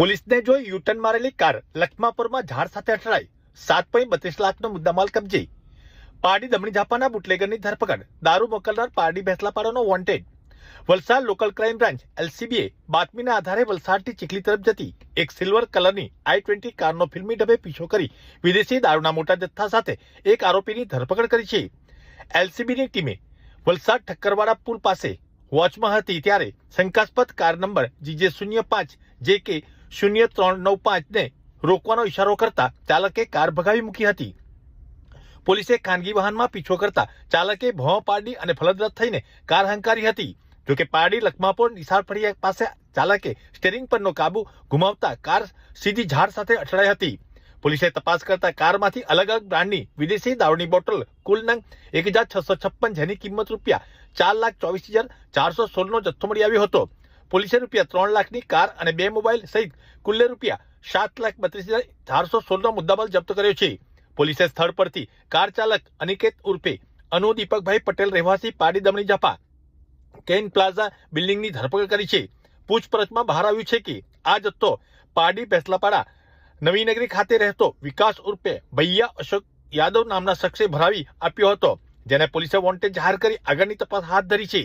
પોલીસને જોઈ U turn મારેલી car લખમાપુરમાં ઝાડ સાથે અથડાઈ. સાત પોઈન્ટ બત્રીસ લાખનો મુદ્દામાલ કબજે. પારડી દમણી ઝાપાના બુટલેગરની ધરપકડ. દારૂ મોકલનાર Pardi ભેસલાપાડાનો wanted Valsad local crime branch એલસીબીએ બાતમીના આધારે વલસાડથી ચીખલી તરફ જતી એક સિલ્વર કલરની આઈ ટ્વેન્ટી કારનો ફિલ્મી ડબે પીછો કરી વિદેશી દારૂના મોટા જથ્થા સાથે એક આરોપીની ધરપકડ કરી છે. એલસીબીની ટીમે વલસાડ ઠક્કરવાડા પુલ પાસે વોચમાં હતી ત્યારે શંકાસ્પદ કાર નંબર જીજે શૂન્ય પાંચ જે કે શૂન્ય ત્રણ નવ પાંચને રોકવાનો ઇશારો કરતા ચાલકે કાર ભગાવી મૂકી હતી. પોલીસે ખાનગી વાહનમાં પીછો કરતા ચાલકે ભોં પાડી અને ફલદરત થઈને કાર હંકારી હતી. જોકે પારડી લખમાપોર નિસાર ફળિયા પાસે ચાલકે સ્ટેરિંગ પરનો કાબુ ગુમાવતા કાર સીધી ઝાડ સાથે અથડાઈ હતી. પોલીસે તપાસ કરતા કારમાંથી અલગ અલગ બ્રાન્ડની વિદેશી દારૂની બોટલ કુલ નંગ એક હજાર છસો છપ્પન જેની કિંમત રૂપિયા ચાર લાખ ચોવીસ હજાર ચારસો સોળનો જથ્થો મળી આવ્યો હતો. પોલીસે રૂપિયા ત્રણ લાખની કાર અને બે મોબાઈલ સહિત કુલ્લે રૂપિયા સાત લાખ બત્રીસ હજાર ચારસો સોળનો મુદ્દામાલ જપ્ત કર્યો છે. પોલીસે સ્થળ પરથી કાર ચાલક અનિકેત ઉર્ફે અનુ દીપકભાઈ પટેલ રહેવાસી પાડી દમણી જાપા કેન પ્લાઝા બિલ્ડિંગની ધરપકડ કરી છે. પૂછપરછમાં બહાર આવ્યું છે કે આ જથ્થો પાડી ભેસલાપાડા નવીનગરી ખાતે રહેતો વિકાસ ઉર્ફે ભૈયા અશોક યાદવ નામના શખ્સે ભરાવી આપ્યો હતો, જેને પોલીસે વોન્ટેડ જાહેર કરી આગળની તપાસ હાથ ધરી છે.